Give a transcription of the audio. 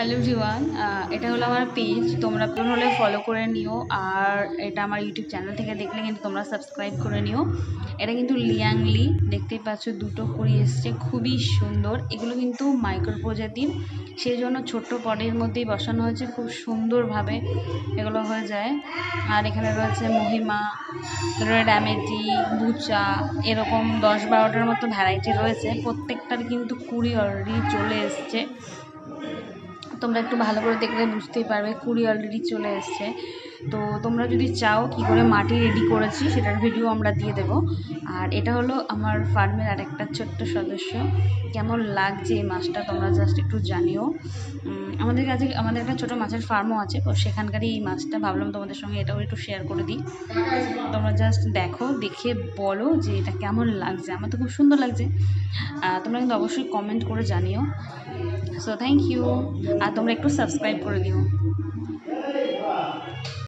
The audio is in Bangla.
হ্যালো জিওয়ান এটা হলো আমার পেজ তোমরা হলে ফলো করে নিও, আর এটা আমার ইউটিউব চ্যানেল থেকে দেখলে কিন্তু তোমরা সাবস্ক্রাইব করে নিও। এটা কিন্তু লিয়াংলি দেখতেই পাচ্ছ দুটো কুড়ি এসছে, খুবই সুন্দর। এগুলো কিন্তু মাইক্রো প্রজাতির সেই জন্য ছোট্ট পটের মধ্যেই বসানো হয়েছে, খুব সুন্দরভাবে এগুলো হয়ে যায়। আর এখানে রয়েছে মহিমা রেড অ্যামেটি বুচা এরকম দশ বারোটার মতো ভ্যারাইটি রয়েছে। প্রত্যেকটার কিন্তু কুড়ি অলরেডি চলে এসছে। তোমরা একটু ভালো করে দেখলে বুঝতেই পারবে কুড়ি অলরেডি চলে এসছে। তো তোমরা যদি চাও কি করে মাটি রেডি করেছি, সেটার ভিডিও আমরা দিয়ে দেবো। আর এটা হলো আমার ফার্মের আরেকটা ছোট্ট সদস্য। কেমন লাগছে এই মাছটা তোমরা জাস্ট একটু জানিও। আমাদের কাছে, আমাদের একটা ছোটো মাছের ফার্মও আছে, তো সেখানকারই এই মাছটা ভাবলাম তোমাদের সঙ্গে এটাও একটু শেয়ার করে দিই। তোমরা জাস্ট দেখো, দেখে বলো যে এটা কেমন লাগছে। আমার তো খুব সুন্দর লাগছে। তোমরা কিন্তু অবশ্যই কমেন্ট করে জানিও। সো থ্যাংক ইউ আর তোমরা একটু সাবস্ক্রাইব করে দিও।